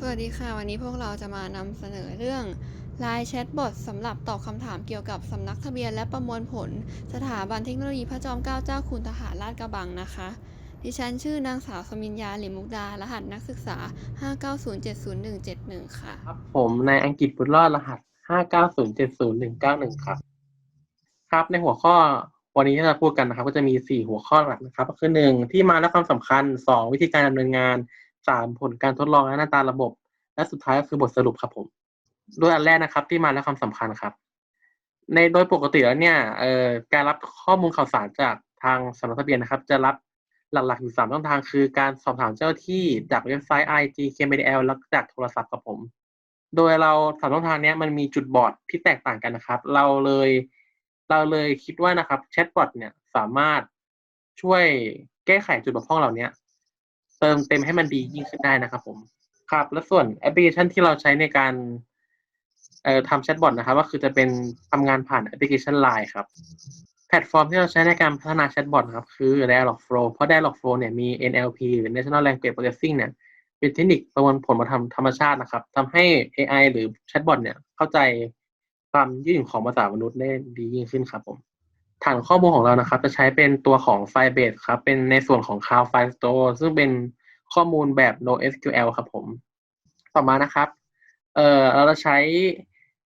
สวัสดีค่ะ วันนี้พวกเราจะมานำเสนอเรื่อง Line Chatbot สำหรับตอบคำถามเกี่ยวกับสำนักทะเบียนและประมวลผล สถาบันเทคโนโลยีพระจอมเกล้าเจ้าคุณทหารราชกระบังนะคะ ดิฉันชื่อนางสาวสมิญญาหลิมมุกดา รหัสนักศึกษา 5907071 ค่ะ ครับผมนายอังกฤษบุญรอดรหัส 590709191 ครับ ครับในหัวข้อวันนี้ที่เราพูดกันนะครับ ก็จะมี 4 หัวข้อหลักนะครับ ก็คือ 1 ที่มาและความสำคัญ 2 วิธีการดำเนินงาน 3 ผลการทดลองและหน้าตาระบบ และสุดท้ายก็คือบทสรุปครับผมโดยอันแรกนะครับ ที่มาและความสำคัญครับ ในโดยปกติแล้วเนี่ยเอ่อการรับข้อมูลข่าวสารจากทางสำนักทะเบียนนะครับ จะรับหลักๆอยู่สามช่องทางคือการสอบถามเจ้าที่จากเว็บไซต์ IG KMDL แล้วจากโทรศัพท์ครับผม โดยเราสามช่องทางนี้มันมีจุดบอดที่แตกต่างกันนะครับ เราเลยเราเลยคิดว่านะครับแชทบอทเนี่ยสามารถช่วยแก้ไขจุดบกพร่องเหล่านี้ เติมเต็มให้มันดียิ่งขึ้นได้นะครับผม ครับ และส่วนแอปพลิเคชันที่เราใช้ในการเอ่อทำแชทบอทนะครับ ก็คือจะเป็นทำงานผ่านแอปพลิเคชัน Line ครับ แพลตฟอร์มที่เราใช้ในการพัฒนาแชทบอทครับ คือ Dialogflow เพราะ Dialogflow เนี่ยมี NLP หรือ Natural Language Processing เนี่ยเป็นเทคนิคประมวลผลมาทำธรรมชาตินะครับทำให้ AI หรือแชทบอทเนี่ยเข้าใจความยืดหยุ่นของภาษามนุษย์ได้ดียิ่งขึ้นครับผม ฐานข้อมูลของเรานะครับ จะใช้เป็นตัวของ Firebase ครับ เป็นในส่วนของ Cloud File Store ซึ่งเป็นข้อมูลแบบ NoSQL ครับผม ต่อมานะครับ เอ่อเราจะใช้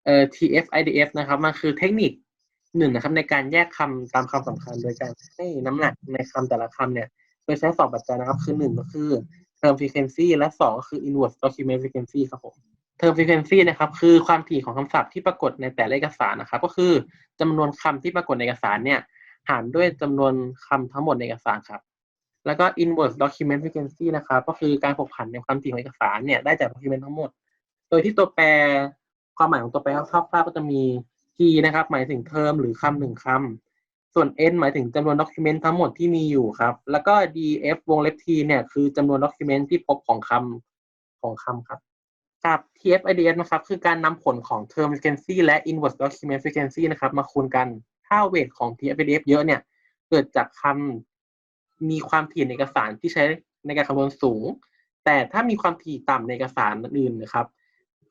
เอ่อ TF-IDF นะครับ มันคือเทคนิคหนึ่งนะครับ ในการแยกคำตามคำสำคัญ โดยการให้น้ำหนักในคำแต่ละคำเนี่ย โดยใช้สองปัจจัยนะครับ คือหนึ่งก็คือ term frequency และสองก็คือ inverse document frequency ครับผม term frequency นะครับคือความถี่ของคำศัพท์ที่ปรากฏในแต่ละเอกสารนะครับ ก็คือจำนวนคำที่ปรากฏในเอกสารเนี่ยหารด้วยจำนวนคำทั้งหมดในเอกสารครับ แล้วก็ inverse document frequency นะครับ ก็คือการผกผันในความถี่ของเอกสารเนี่ยได้จาก document ทั้งหมด โดยที่ตัวแปรความหมายของตัวแปรคร่าวๆก็จะมี t นะครับ หมายถึงเทอมหรือคำหนึ่งคำส่วน n หมายถึงจำนวน document ทั้งหมดที่มีอยู่ครับ แล้วก็ df วงเล็บ t เนี่ยคือจำนวน document ที่พบของคำของคำครับ กับ TF-IDF นะครับ คือการนำผลของ term frequency และ inverse document frequency นะครับ มาคูณกัน ถ้าเวทของ TF-IDF เยอะเนี่ย เกิดจากคำมีความถี่ในเอกสารที่ใช้ในการคำนวณสูง แต่ถ้ามีความถี่ต่ำในเอกสารอื่นนะครับ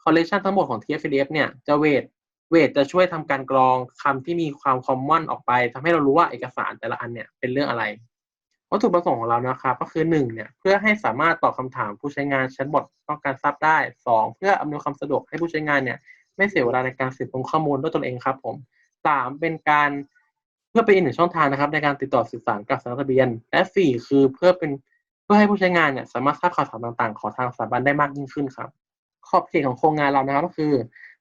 collection ทั้งหมดของ TF-IDF เนี่ย จะเวทเวทจะช่วยทำการกรองคำที่มีความคอมมอนออกไปทำให้เรารู้ว่าเอกสารแต่ละอันเนี่ยเป็นเรื่องอะไร วัตถุประสงค์ของเรานะครับ ก็คือหนึ่งเนี่ยเพื่อให้สามารถตอบคำถามผู้ใช้งานแชทบอทต้องการทราบได้สองเพื่ออำนวยความสะดวกให้ผู้ใช้งานเนี่ยไม่เสียเวลาในการสืบค้นข้อมูลด้วยตนเองครับผมสามเป็นการเพื่อเป็นอีกหนึ่งช่องทางนะครับ ในการติดต่อสื่อสารกับสำนักทะเบียน และสี่คือเพื่อเป็นเพื่อให้ผู้ใช้งานเนี่ยสามารถทราบข่าวสารต่างๆ ของทางสถาบันได้มากยิ่งขึ้นครับ ขอบเขตของโครงงานเรานะครับก็คือ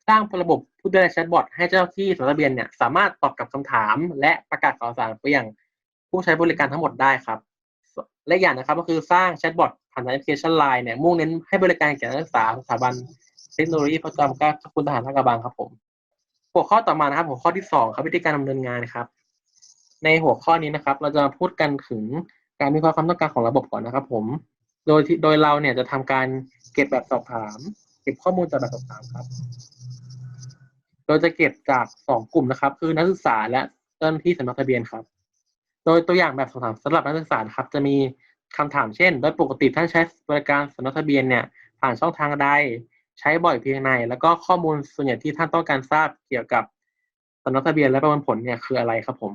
สร้างระบบผู้ดูแลแชทบอทให้เจ้าที่สำนักทะเบียนเนี่ยสามารถตอบกับคำถาม และประกาศข่าวสารไปอยัง ผู้ใช้บริการทั้งหมดได้ครับ และอย่างนะครับก็คือสร้างแชทบอทผ่านทางแอปพลิเคชัน Line เนี่ยมุ่งเน้นให้บริการแก่นักศึกษาสถาบันเทคโนโลยีประจำเกล้าเจ้าคุณทหารลากระบังครับผม หัวข้อต่อมานะครับ หัวข้อที่สองครับวิธีการดำเนินงานครับ ในหัวข้อนี้นะครับ เราจะมาพูดกันถึงการวิเคราะห์ความต้องการของระบบก่อนนะครับ ผม โดยโดยเราเนี่ยจะทำการเก็บแบบสอบถาม เก็บข้อมูลจากแบบสอบถามครับโดยจะเก็บจากสองกลุ่มนะครับ คือนักศึกษาและเจ้าหน้าที่สำนักทะเบียนครับ โดยตัวอย่างแบบสอบถามสำหรับนักศึกษาครับ จะมีคำถามเช่น โดยปกติท่านใช้บริการสำนักทะเบียนเนี่ยผ่านช่องทางใด ใช้บ่อยเพียงใดแล้วก็ข้อมูลส่วนใหญ่ที่ท่านต้องการทราบเกี่ยวกับสำนักทะเบียนและประมวลผลเนี่ยคืออะไรครับผม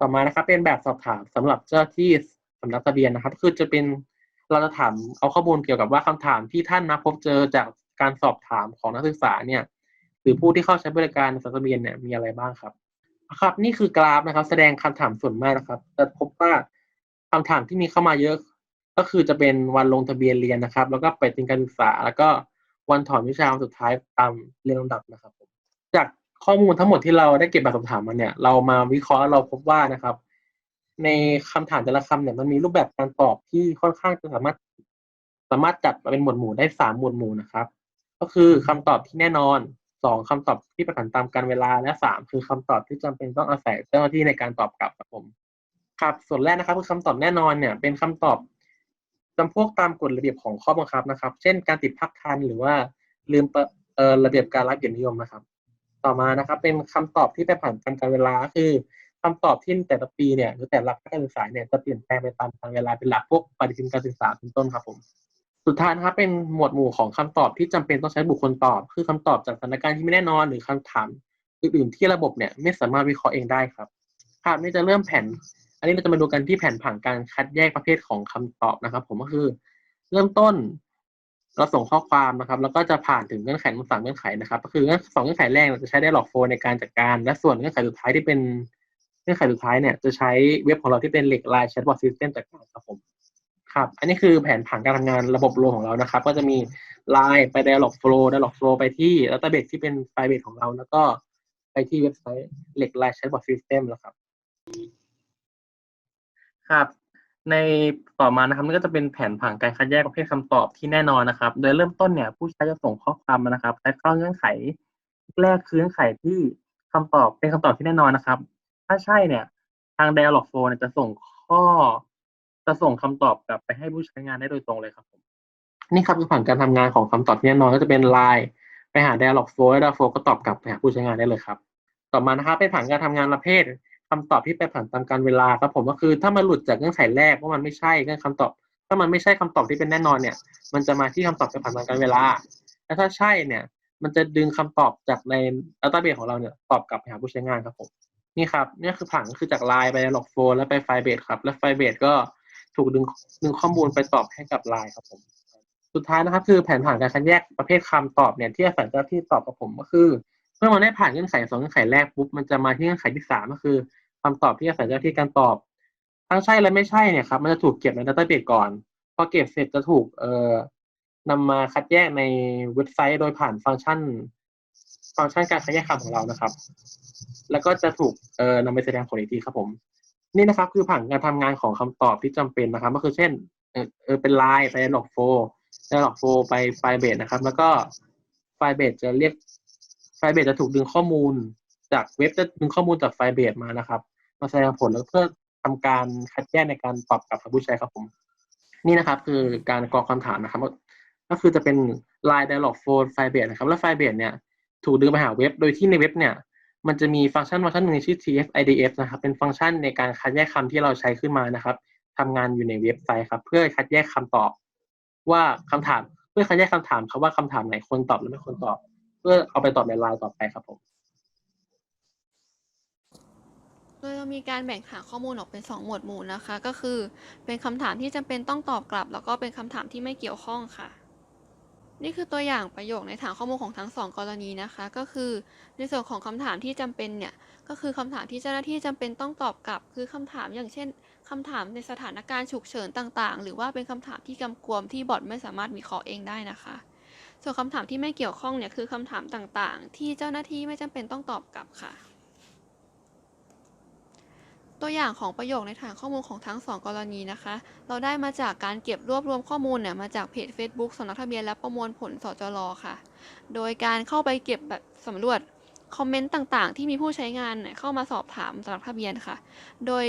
ต่อมานะครับเป็นแบบสอบถามสำหรับเจ้าที่สำนักทะเบียนนะครับ คือจะเป็นเราจะถามเอาข้อมูลเกี่ยวกับว่าคำถามที่ท่านมาพบเจอจากการสอบถามของนักศึกษาเนี่ยหรือผู้ที่เข้าใช้บริการสำนักทะเบียนเนี่ยมีอะไรบ้างครับ ครับ นี่คือกราฟนะครับ แสดงคำถามส่วนมากนะครับ จะพบว่าคำถามที่มีเข้ามาเยอะ ก็คือจะเป็นวันลงทะเบียนเรียนนะครับ แล้วก็ไปถึงการศึกษา แล้วก็วันถอนวิชาสุดท้ายตามเรียงลำดับนะครับ จากข้อมูลทั้งหมดที่เราได้เก็บแบบสอบถามมาเนี่ย เรามาวิเคราะห์เราพบว่านะครับ ในคำถามแต่ละคำเนี่ยมันมีรูปแบบการตอบที่ค่อนข้างจะสามารถ สามารถจัดมาเป็นหมวดหมู่ได้สามหมวดหมู่นะครับ ก็คือคำตอบที่แน่นอน สองคำตอบที่ประกันตามการเวลาและสามคือคำตอบที่จำเป็นต้องอาศัยเจ้าหน้าที่ในการตอบกลับครับผม ครับส่วนแรกนะครับคือคำตอบแน่นอนเนี่ย เป็นคำตอบจำพวกตามกฎระเบียบของข้อบังคับนะครับ เช่น การติดพักทันหรือว่าลืมเอ่อระเบียบการรับเกียรตินิยมนะครับ ต่อมานะครับ เป็นคำตอบที่ไปผ่านตามการเวลาคือคำตอบที่แต่ละปีเนี่ยหรือแต่ละภาคการศึกษาเนี่ยจะเปลี่ยนแปลงไปตามการเวลาเป็นหลักพวกปฏิทินการศึกษาเป็นต้นครับผม สุดท้ายนะครับเป็นหมวดหมู่ของคำตอบที่จำเป็นต้องใช้บุคคลตอบ คือคำตอบจากสถานการณ์ที่ไม่แน่นอนหรือคำถามอื่นๆที่ระบบเนี่ยไม่สามารถวิเคราะห์เองได้ครับครับนี่จะเริ่มแผ่น อันนี้เราจะมาดูกันที่แผ่นผังการคัดแยกประเภทของคำตอบนะครับ ผมก็คือ เริ่มต้นเราส่งข้อความนะครับ แล้วก็จะผ่านถึงเงื่อนไขทั้งสามเงื่อนไขนะครับ ก็คือเงื่อนสองเงื่อนไขแรกเราจะใช้ได้หลอกโฟในการจัดการ และส่วนเงื่อนไขสุดท้ายที่เป็นเงื่อนไขสุดท้ายเนี่ยจะใช้เว็บของเราที่เป็นเหล็กไลน์แชทบอทซิสเต็มจัดการครับผม ครับ อันนี้คือแผนผังการทำงานระบบโลของเรานะครับ ก็จะมี Line ไป Dialog Flow Dialog Flow ไปที่ Database ที่เป็นไฟล์เบสของเรา แล้วก็ไปที่เว็บไซต์เหล็ก Line Chatbot System แล้วครับ ครับ ในต่อมานะครับนี่ก็จะเป็นแผนผังการคัดแยกประเภทคำตอบที่แน่นอนนะครับ โดยเริ่มต้นเนี่ยผู้ใช้จะส่งข้อความมานะครับและเข้าเงื่อนไข แรกคือเงื่อนไขที่คำตอบเป็นคำตอบที่แน่นอนนะครับ ถ้าใช่เนี่ยทาง Dialog Flow เนี่ยจะส่งข้อ จะส่งคำตอบกลับไปให้ผู้ใช้งานได้โดยตรงเลยครับผมนี่ครับคือผังการทำงานของคำตอบที่แน่นอนก็จะเป็น Line ไปหา Dialog Flow แล้ว Dialog Flow ก็ตอบกลับไปหาผู้ใช้งานได้เลยครับ ต่อมานะครับเป็นผังการทำงานประเภทคำตอบที่ไปผ่านตามการเวลาครับผมก็คือถ้ามันหลุดจากเงื่อนไขแรกว่ามันไม่ใช่เงื่อนคำตอบ ถ้ามันไม่ใช่คำตอบที่เป็นแน่นอนเนี่ย มันจะมาที่คำตอบไปผ่านตามการเวลาและถ้าใช่เนี่ย มันจะดึงคำตอบจากใน database ของเราเนี่ยตอบกลับไปหาผู้ใช้งานครับผมนี่ครับนี่คือผังคือจาก Line ไป Log f l o w แล้วไปไฟเบสครับ และไฟเบสก็ ถูกดึงดึงข้อมูลไปตอบให้กับ Line ครับผม สุดท้ายนะครับ คือแผนผังการคัดแยกประเภทคำตอบเนี่ยที่อาศัยเจ้าหน้าที่ตอบกับผมก็คือ เมื่อมันได้ผ่านเงื่อนไขสองเงื่อนไขแรกปุ๊บมันจะมาที่เงื่อนไขที่สามก็คือคำตอบที่อาศัยเจ้าหน้าที่การตอบทั้งใช่และไม่ใช่เนี่ยครับมันจะถูกเก็บใน database ก่อนพอเก็บเสร็จจะถูกเอ่อนำมาคัดแยกในเว็บไซต์โดยผ่านฟังก์ชัน ฟังก์ชันการคัดแยกคำของเรานะครับ แล้วก็จะถูกเอ่อนำไปแสดงผลอีกทีครับผม นี่นะครับคือผังการทำงานของคำตอบที่จำเป็นนะครับ ก็คือเช่นเออเป็นไลน์ไปหลอกโฟไปหลอกโฟไปไฟล์เบสนะครับ แล้วก็ไฟล์เบสจะเรียกไฟล์เบสจะถูกดึงข้อมูล จากเว็บจะดึงข้อมูลจากไฟล์เบสมานะครับ มาแสดงผลแล้วเพื่อทำการคัดแยกในการตอบกลับกับผู้ใช้ครับผม นี่นะครับ คือการกรอกคำถามนะครับ ก็คือจะเป็น Line Dialog Flow ไฟล์เบสนะครับ แล้วไฟล์เบสเนี่ยถูกดึงไปหาเว็บ โดยที่ในเว็บเนี่ย มันจะมีฟังก์ชันฟังก์ชันหนึ่งชื่อ TF-IDF นะครับ เป็นฟังก์ชันในการคัดแยกคำที่เราใช้ขึ้นมานะครับทำงานอยู่ในเว็บไซต์ครับ เพื่อคัดแยกคำตอบ ว่าคำถาม เพื่อคัดแยกคำถามครับว่าคำถามไหนควรตอบหรือไม่ควรตอบ เพื่อเอาไปตอบในไลน์ต่อไปครับผมโดยเรามีการแบ่งหาข้อมูลออกเป็น 2 หมวดหมู่นะคะ ก็คือเป็นคำถามที่จำเป็นต้องตอบกลับ แล้วก็เป็นคำถามที่ไม่เกี่ยวข้องค่ะ นี่คือตัวอย่างประโยคในฐานข้อมูลของทั้งสองกรณีนะคะ ก็คือในส่วนของคำถามที่จำเป็นเนี่ย ก็คือคำถามที่เจ้าหน้าที่จำเป็นต้องตอบกลับ คือคำถามอย่างเช่นคำถามในสถานการณ์ฉุกเฉินต่างๆ หรือว่าเป็นคำถามที่กำกวมที่บอทไม่สามารถวิเคราะห์เองได้นะคะ ส่วนคำถามที่ไม่เกี่ยวข้องเนี่ยคือคำถามต่างๆ ที่เจ้าหน้าที่ไม่จำเป็นต้องตอบกลับค่ะ ตัวอย่างของประโยคในฐานข้อมูลของทั้งสองกรณีนะคะ เราได้มาจากการเก็บรวบรวมข้อมูลเนี่ยมาจากเพจ Facebook สำนักทะเบียนและประมวลผลสจรค่ะ โดยการเข้าไปเก็บแบบสำรวจคอมเมนต์ต่างๆ ที่มีผู้ใช้งานเนี่ยเข้ามาสอบถามสำนักทะเบียนค่ะ โดย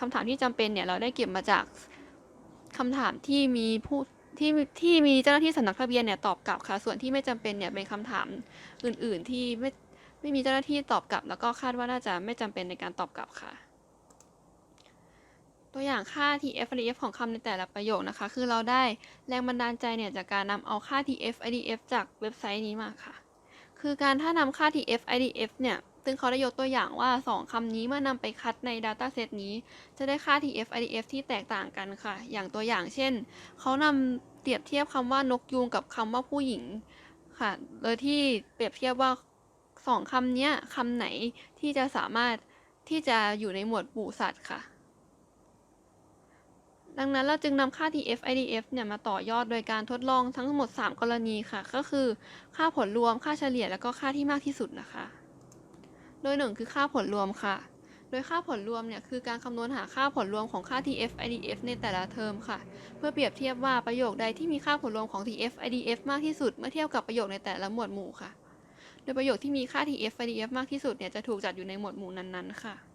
คำถามที่จำเป็นเนี่ยเราได้เก็บมาจากคำถามที่มีผู้ที่ที่มีเจ้าหน้าที่สำนักทะเบียนเนี่ยตอบกลับค่ะ ส่วนที่ไม่จำเป็นเนี่ยเป็นคำถามอื่น ๆ ที่ไม่ไม่มีเจ้าหน้าที่ตอบกลับ แล้วก็คาดว่าน่าจะไม่จำเป็นในการตอบกลับค่ะ ตัวอย่างค่า TF IDF ของคำในแต่ละประโยคนะคะ คือเราได้แรงบันดาลใจเนี่ยจากการนำเอาค่า TF IDF จากเว็บไซต์นี้มาค่ะ คือการถ้านำค่า TF IDF เนี่ย ซึ่งเขาได้ยกตัวอย่างว่า 2คำนี้เมื่อนำไปคัดใน Dataset นี้ จะได้ค่า TF IDF ที่แตกต่างกันค่ะ อย่างตัวอย่างเช่น เขานำเปรียบเทียบคำว่านกยูงกับคำว่าผู้หญิงค่ะ โดยที่เปรียบเทียบว่าสองคำนี้คำไหนที่จะสามารถที่จะอยู่ในหมวดหมู่สัตว์ค่ะ ดังนั้นเราจึงนำค่า TF IDF เนี่ยมาต่อยอดโดยการทดลองทั้งหมด 3 กรณีค่ะ ก็คือค่าผลรวมค่าเฉลี่ยแล้วก็ค่าที่มากที่สุดนะคะ โดย 1 คือค่าผลรวมค่ะ โดยค่าผลรวมเนี่ยคือการคำนวณหาค่าผลรวมของค่า TF IDF ในแต่ละเทอมค่ะ เพื่อเปรียบเทียบว่าประโยคใดที่มีค่าผลรวมของ TF IDF มากที่สุด เมื่อเทียบกับประโยคในแต่ละหมวดหมู่ค่ะ โดยประโยคที่มีค่า TF IDF มากที่สุดเนี่ยจะถูกจัดอยู่ในหมวดหมู่นั้นๆค่ะ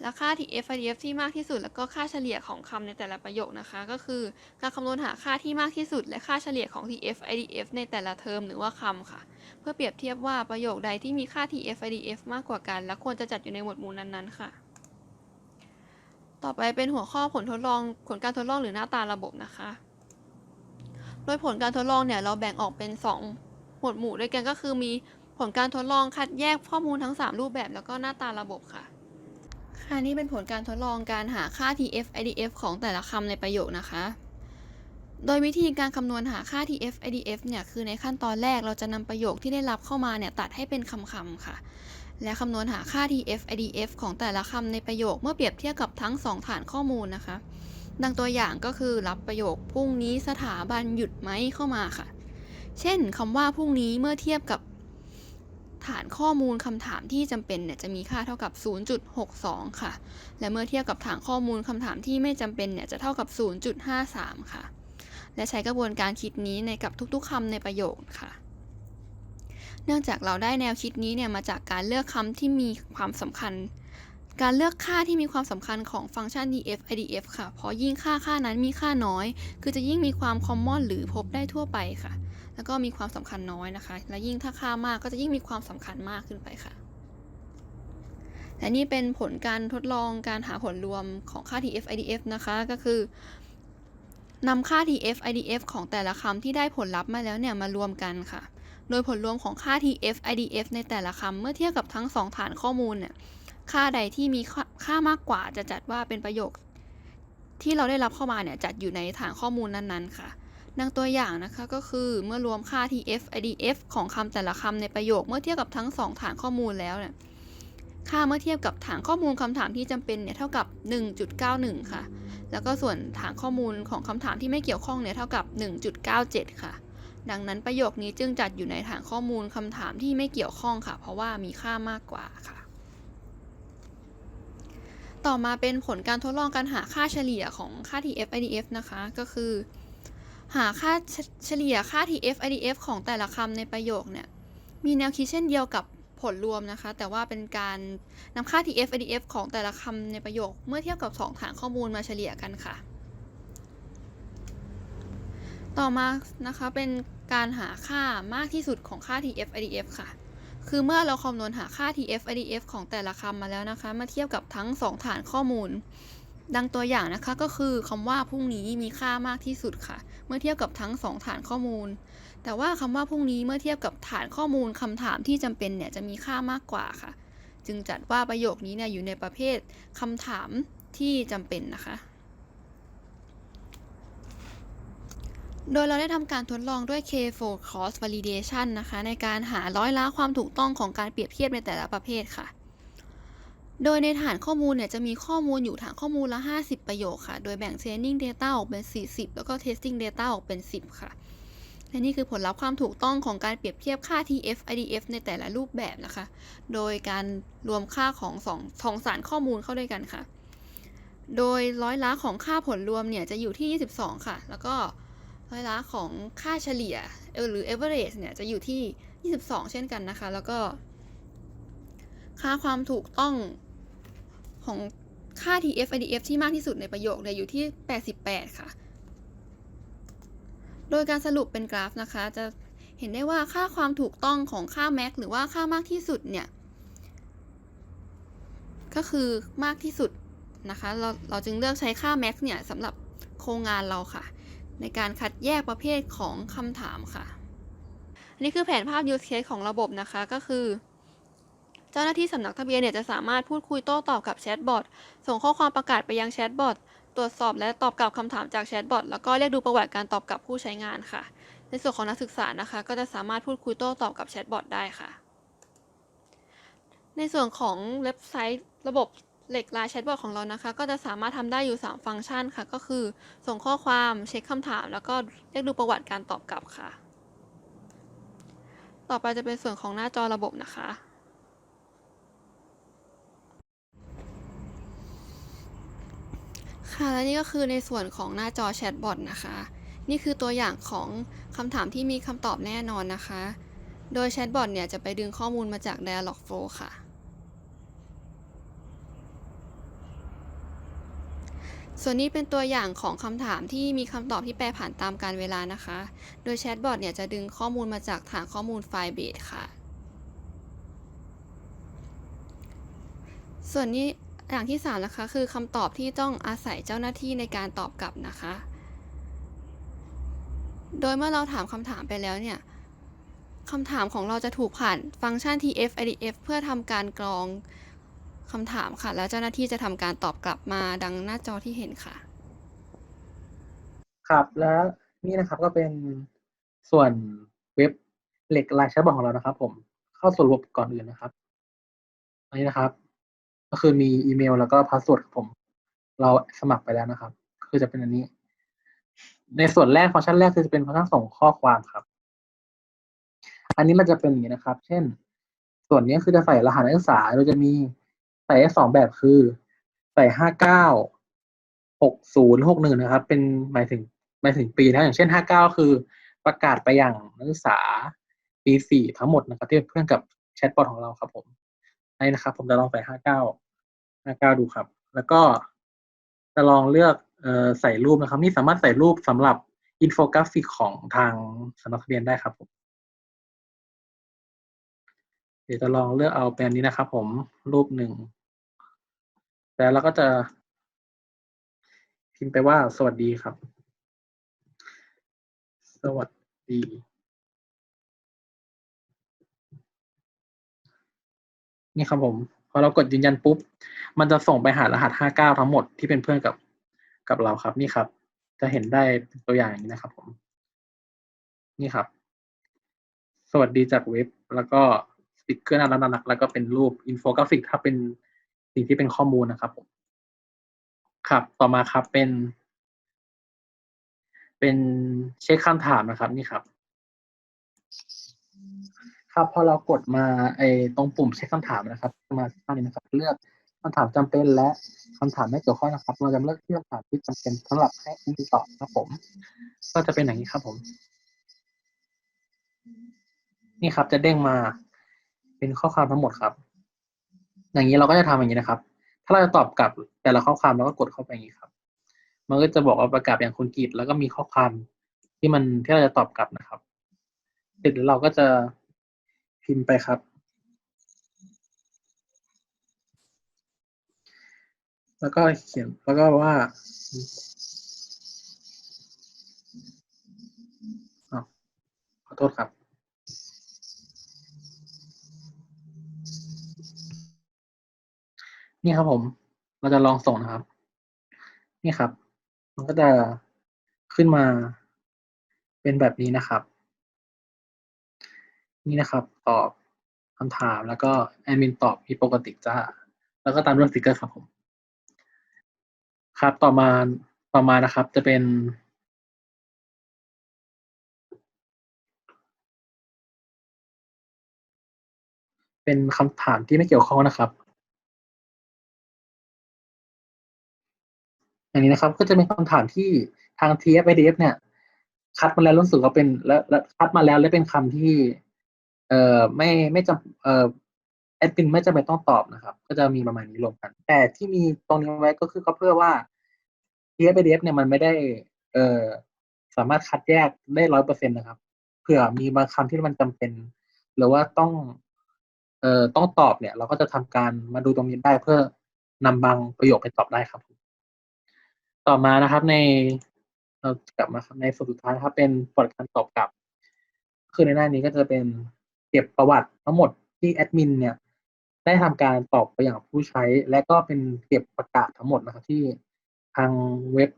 และค่า TF IDF ที่มากที่สุด แล้วก็ค่าเฉลี่ยของคำในแต่ละประโยคนะคะ ก็คือการคำนวณหาค่าที่มากที่สุด และค่าเฉลี่ยของ TF IDF ในแต่ละเทอมหรือว่าคำค่ะ เพื่อเปรียบเทียบว่าประโยคใดที่มีค่า TF IDF มากกว่ากัน และควรจะจัดอยู่ในหมวดหมู่นั้นๆค่ะ ต่อไปเป็นหัวข้อผลทดลองผลการทดลองหรือหน้าตาระบบนะคะ โดยผลการทดลองเนี่ยเราแบ่งออกเป็น 2 หมวดหมู่ด้วยกันก็คือมีผลการทดลองคัดแยกข้อมูลทั้ง 3 รูปแบบแล้วก็หน้าตาระบบค่ะ ค่ะนี่เป็นผลการทดลองการหาค่า TF IDF ของแต่ละคำในประโยคนะคะ โดยวิธีการคำนวณหาค่า TF IDF เนี่ย คือในขั้นตอนแรกเราจะนำประโยคที่ได้รับเข้ามาเนี่ย ตัดให้เป็นคำๆค่ะ และคำนวณหาค่า TF IDF ของแต่ละคำในประโยคเมื่อเปรียบเทียบกับทั้ง 2 ฐานข้อมูลนะคะ ดังตัวอย่างก็คือรับประโยคพรุ่งนี้สถาบันหยุดไหมเข้ามาค่ะ เช่นคำว่าพรุ่งนี้เมื่อเทียบกับ ฐานข้อมูลคำถามที่จำเป็นเนี่ยจะมีค่าเท่ากับ 0.62 ค่ะ และเมื่อเทียบกับฐานข้อมูลคำถามที่ไม่จำเป็นเนี่ยจะเท่ากับ 0.53 ค่ะ และใช้กระบวนการคิดนี้ในกับทุกๆคำในประโยคค่ะ เนื่องจากเราได้แนวคิดนี้เนี่ยมาจากการเลือกคำที่มีความสำคัญ การเลือกค่าที่มีความสำคัญของฟังก์ชัน df idf ค่ะ เพราะยิ่งค่าค่านั้นมีค่าน้อย คือจะยิ่งมีความคอมมอนหรือพบได้ทั่วไปค่ะ แล้วก็มีความสำคัญน้อยนะคะ และยิ่งถ้าค่ามากก็จะยิ่งมีความสำคัญมากขึ้นไปค่ะ และนี่เป็นผลการทดลองการหาผลรวมของค่า TF IDF นะคะ ก็คือนำค่า TF IDF ของแต่ละคำที่ได้ผลลัพธ์มาแล้วเนี่ยมารวมกันค่ะ โดยผลรวมของค่า TF IDF ในแต่ละคำเมื่อเทียบกับทั้งสองฐานข้อมูลเนี่ย ค่าใดที่มีค่ามากกว่าจะจัดว่าเป็นประโยค ที่เราได้รับเข้ามาเนี่ยจัดอยู่ในฐานข้อมูลนั้นๆค่ะ ดังตัวอย่างนะคะก็คือเมื่อรวมค่า TF IDF ของคำแต่ละคำในประโยคเมื่อเทียบกับทั้งสองฐานข้อมูลแล้วเนี่ยค่าเมื่อเทียบกับฐานข้อมูลคำถามที่จำเป็นเนี่ยเท่ากับ 1.91 ค่ะ แล้วก็ส่วนฐานข้อมูลของคำถามที่ไม่เกี่ยวข้องเนี่ยเท่ากับ 1.97 ค่ะ ดังนั้นประโยคนี้จึงจัดอยู่ในฐานข้อมูลคำถามที่ไม่เกี่ยวข้องค่ะ เพราะว่ามีค่ามากกว่าค่ะ ต่อมาเป็นผลการทดลองการหาค่าเฉลี่ยของค่า TF IDF นะคะ ก็คือ หาค่าเฉลี่ยค่า TF IDF ของแต่ละคำในประโยคเนี่ยมีแนวคิดเช่นเดียวกับผลรวมนะคะ แต่ว่าเป็นการนำค่า TF IDF ของแต่ละคำในประโยค เมื่อเทียบกับ 2 ฐานข้อมูลมาเฉลี่ยกันค่ะ ต่อมานะคะเป็นการหาค่ามากที่สุดของค่า TF IDF ค่ะ คือเมื่อเราคำนวณหาค่า TF IDF ของแต่ละคำมาแล้วนะคะ มาเทียบกับทั้ง 2 ฐานข้อมูล ดังตัวอย่างนะคะก็คือคำว่าพรุ่งนี้มีค่ามากที่สุดค่ะ เมื่อเทียบกับทั้ง 2 ฐานข้อมูล แต่ว่าคำว่าพรุ่งนี้เมื่อเทียบกับฐานข้อมูลคำถามที่จำเป็นเนี่ยจะมีค่ามากกว่าค่ะ จึงจัดว่าประโยคนี้เนี่ยอยู่ในประเภทคำถามที่จำเป็นนะคะ โดยเราได้ทำการทดลองด้วย K4 Cross Validation นะคะ ในการหาร้อยละความถูกต้องของการเปรียบเทียบในแต่ละประเภทค่ะ โดยในฐานข้อมูลเนี่ยจะมีข้อมูลอยู่ฐานข้อมูลละ 50 ประโยคค่ะ โดยแบ่ง Training Data ออกเป็น 40 แล้วก็ Testing Data ออกเป็น 10 ค่ะ และนี่คือผลลัพธ์ความถูกต้องของการเปรียบเทียบค่า TF IDF ในแต่ละรูปแบบนะคะ โดยการรวมค่าของสองสองสารข้อมูลเข้าด้วยกันค่ะ โดยร้อยละของค่าผลรวมเนี่ยจะอยู่ที่ 22 ค่ะ แล้วก็ร้อยละของค่าเฉลี่ยหรือ average เนี่ยจะอยู่ที่ 22 เช่นกันนะคะ แล้วก็ค่าความถูกต้อง ของค่า TF IDF ที่มากที่สุดในประโยคเนี่ยอยู่ที่ 88 ค่ะ โดยการสรุปเป็นกราฟนะคะ จะเห็นได้ว่าค่าความถูกต้องของค่า max หรือว่าค่ามากที่สุดเนี่ย ก็คือมากที่สุดนะคะ เราเราจึงเลือกใช้ค่า max เนี่ยสำหรับโครงงานเราค่ะ ในการคัดแยกประเภทของคำถามค่ะนนี้คือแผนภาพ use case ของระบบนะคะก็คือ เจ้าหน้าที่สำนักทะเบียนเนี่ยจะสามารถพูดคุยโต้ตอบกับแชทบอทส่งข้อความประกาศไปยังแชทบอทตรวจสอบและตอบกลับคำถามจากแชทบอทแล้วก็เรียกดูประวัติการตอบกลับผู้ใช้งานค่ะ ในส่วนของนักศึกษานะคะ ก็จะสามารถพูดคุยโต้ตอบกับแชทบอทได้ค่ะ ในส่วนของเว็บไซต์ระบบเหล็กลายแชทบอทของเรานะคะ ก็จะสามารถทำได้อยู่ 3 ฟังก์ชันค่ะ ก็คือ ส่งข้อความเช็คคำถาม แล้วก็เรียกดูประวัติการตอบกลับค่ะ ต่อไปจะเป็นส่วนของหน้าจอระบบนะคะ ค่ะและนี่ก็คือในส่วนของหน้าจอแชทบอทนะคะ นี่คือตัวอย่างของคำถามที่มีคำตอบแน่นอนนะคะ โดยแชทบอทเนี่ยจะไปดึงข้อมูลมาจาก Dialogflow ค่ะ ส่วนนี้เป็นตัวอย่างของคำถามที่มีคำตอบที่แปรผันตามการเวลานะคะ โดยแชทบอทเนี่ยจะดึงข้อมูลมาจากฐานข้อมูล Firebase ค่ะ ส่วนนี้ อย่างที่ 3 นะคะ คือคำตอบที่ต้องอาศัยเจ้าหน้าที่ในการตอบกลับนะคะ โดยเมื่อเราถามคำถามไปแล้วเนี่ยคำถามของเราจะถูกผ่านฟังก์ชัน TF IDF เพื่อทำการกรองคำถามค่ะ แล้วเจ้าหน้าที่จะทำการตอบกลับมาดังหน้าจอที่เห็นค่ะ ครับ แล้วนี่นะครับก็เป็นส่วนเว็บเหล็กลายแชทบอทของเรานะครับ ผม เข้าสู่ระบบก่อนอื่นนะครับอันนี้นะครับ ก็คือมีอีเมลแล้วก็พาสเวิร์ดครับผม เราสมัครไปแล้วนะครับ คือจะเป็นอันนี้ ในส่วนแรกฟังก์ชันแรกคือจะเป็นฟังก์ชันส่งข้อความครับ อันนี้มันจะเป็นอย่างนี้นะครับ เช่น ส่วนนี้คือจะใส่รหัสนักศึกษาเราจะมีใส่สองแบบคือ ใส่ห้าเก้าหกศูนย์หกหนึ่งนะครับ เป็นหมายถึงหมายถึงปีนะอย่างเช่นห้าเก้าคือประกาศไปอย่างนักศึกษาปีสี่ทั้งหมดนะครับที่เป็นเพื่อนกับแชทบอทของเราครับผมนนี้นะครับ ผมจะลองใส่ห้าเก้า ห้าเก้าดูครับ แล้วก็จะลองเลือกเอ่อใส่รูปนะครับ นี่สามารถใส่รูปสำหรับอินโฟกราฟิกของทางสำนักทะเบียนได้ครับผมเดี๋ยวจะลองเลือกเอาเป็นอันนี้นะครับ ผมรูปหนึ่งแล้วเราก็จะ พิมพ์ไปว่าสวัสดีครับ สวัสดีนี่ครับผม พอเรากดยืนยันปุ๊บ มันจะส่งไปหารหัส 59 ทั้งหมดที่เป็นเพื่อนกับกับเราครับ นี่ครับ จะเห็นได้ตัวอย่างนี้นะครับ ผม นี่ครับ สวัสดีจากเว็บ แล้วก็สติกเกอร์น่ารักๆแล้วก็เป็นรูปอินโฟกราฟิก ถ้าเป็นสิ่งที่เป็นข้อมูลนะครับผมครับ ต่อมาครับเป็น เป็นเช็คคำถามนะครับ นี่ครับ ครับพอเรากดมาไอ้ตรงปุ่มเช็คคำถามนะครับ มาข้างนี้นะครับ เลือก คำถามจำเป็นและคำถามไม่เกี่ยวข้องนะครับ เราจะเลือกที่คำถามที่จำเป็นสำหรับให้คุณตอบครับผม ก็จะเป็นอย่างนี้ครับผม นี่ครับจะเด้งมาเป็นข้อความทั้งหมดครับ อย่างนี้เราก็จะทำอย่างนี้นะครับ ถ้าเราจะตอบกลับแต่ละข้อความเราก็กดเข้าไปอย่างนี้ครับ มันก็จะบอกว่าประกาศอย่างคุณกีดแล้วก็มีข้อความที่มันที่เราจะตอบกลับนะครับ เสร็จแล้วเราก็จะพิมพ์ไปครับ แล้วก็เขียนแล้วก็ว่าอ้าวขอโทษครับ นี่ครับผม เราจะลองส่งนะครับ นี่ครับ มันก็จะขึ้นมาเป็นแบบนี้นะครับ นี่นะครับตอบคำถามแล้วก็แอดมินตอบมีปกติจ้า แล้วก็ตามด้วยสติกเกอร์ครับผม ครับต่อมาต่อมานะครับจะเป็น เป็นคำถามที่ไม่เกี่ยวข้องนะครับอย่างนี้นะครับก็จะเป็นคำถามที่ทาง TF-IDF เนี่ย คัดมาแล้วรู้สึกว่าเป็นและคัดมาแล้วและเป็นคำที่ เอ่อไม่ไม่จำเอ่อ ดมินไม่จำเป็นต้องตอบนะครับ ก็จะมีประมาณนี้รวมกัน แต่ที่มีตรงนี้ไว้ก็คือก็เพื่อว่า TFDF เนี่ยมันไม่ได้ เอ่อสามารถคัดแยกได้ร้อยเปอร์เซ็นต์นะครับเผื่อมีบางคำที่มันจำเป็น หรือว่าต้อง เอ่อต้องตอบเนี่ย เราก็จะทำการมาดูตรงนี้ได้เพื่อนำบางประโยคไปตอบได้ครับ ต่อมานะครับในเรากลับมาครับในส่วนสุดท้ายครับเป็นบทการตอบกลับ คือในหน้านี้ก็จะเป็นเก็บประวัติทั้งหมดที่แอดมินเนี่ย ได้ทำการตอบไปอย่างผู้ใช้ และก็เป็นเก็บประกาศทั้งหมดนะครับที่ทางเว็บ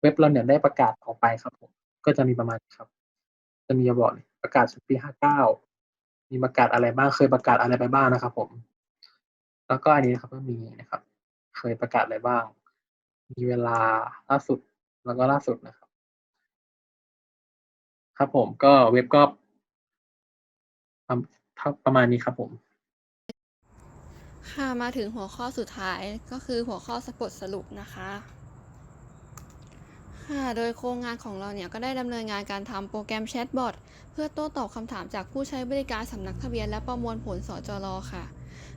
เว็บเราเนี่ยได้ประกาศออกไปครับผมก็จะมีประมาณครับ จะมีบอกประกาศปีห้าเก้ามีประกาศอะไรบ้างเคยประกาศอะไรไปบ้างนะครับ ผม แล้วก็อันนี้นะครับก็มีนะครับ เคยประกาศอะไรบ้าง มีเวลาล่าสุดแล้วก็ล่าสุดนะครับ ครับผมก็เว็บก็ประประมาณนี้ครับผม ค่ะมาถึงหัวข้อสุดท้ายก็คือหัวข้อสปดสรุปนะคะ ค่ะ โดยโครงงานของเราเนี่ยก็ได้ดำเนินงานการทำโปรแกรมแชทบอทเพื่อโต้ตอบคำถามจากผู้ใช้บริการสำนักทะเบียนและประมวลผลสจรค่ะ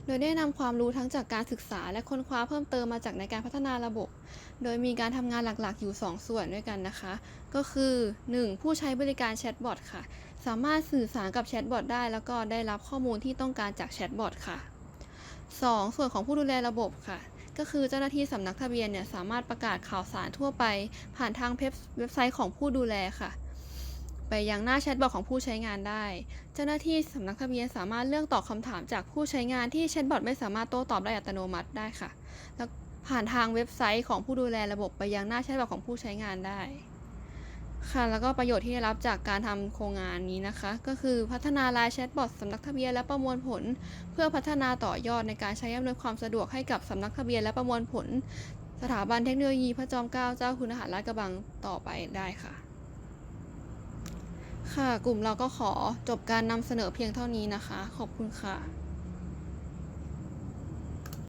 โดยได้นำความรู้ทั้งจากการศึกษาและค้นคว้าเพิ่มเติมมาจากในการพัฒนาระบบ โดยมีการทำงานหลักๆ อยู่ 2 ส่วนด้วยกันนะคะ ก็คือ 1. ผู้ใช้บริการแชทบอทค่ะ สามารถสื่อสารกับแชทบอทได้ แล้วก็ได้รับข้อมูลที่ต้องการจากแชทบอทค่ะ 2. ส่วนของผู้ดูแลระบบค่ะ ก็คือเจ้าหน้าที่สำนักทะเบียนเนี่ยสามารถประกาศข่าวสารทั่วไป ผ่านทางเว็บไซต์ของผู้ดูแลค่ะ ไปยังหน้าแชทบอทของผู้ใช้งานได้ เจ้าหน้าที่สำนักทะเบียนสามารถเลือกตอบคำถามจากผู้ใช้งานที่แชทบอทไม่สามารถโต้ตอบได้อัตโนมัติได้ค่ะ แล้วผ่านทางเว็บไซต์ของผู้ดูแลระบบไปยังหน้าแชทบอทของผู้ใช้งานได้ ค่ะแล้วก็ประโยชน์ที่ได้รับจากการทำโครงงานนี้นะคะ ก็คือพัฒนาลน์แชทบอทสำนักทะเบียนและประมวลผล เพื่อพัฒนาต่อยอดในการใช้อำนวยความสะดวกให้กับสำนักทะเบียนและประมวลผล สถาบันเทคโนโลยีพระจอมเกล้าเจ้าคุณทหารลาดกระบังต่อไปได้ค่ะ ค่ะกลุ่มเราก็ขอจบการนำเสนอเพียงเท่านี้นะคะ ขอบคุณค่ะ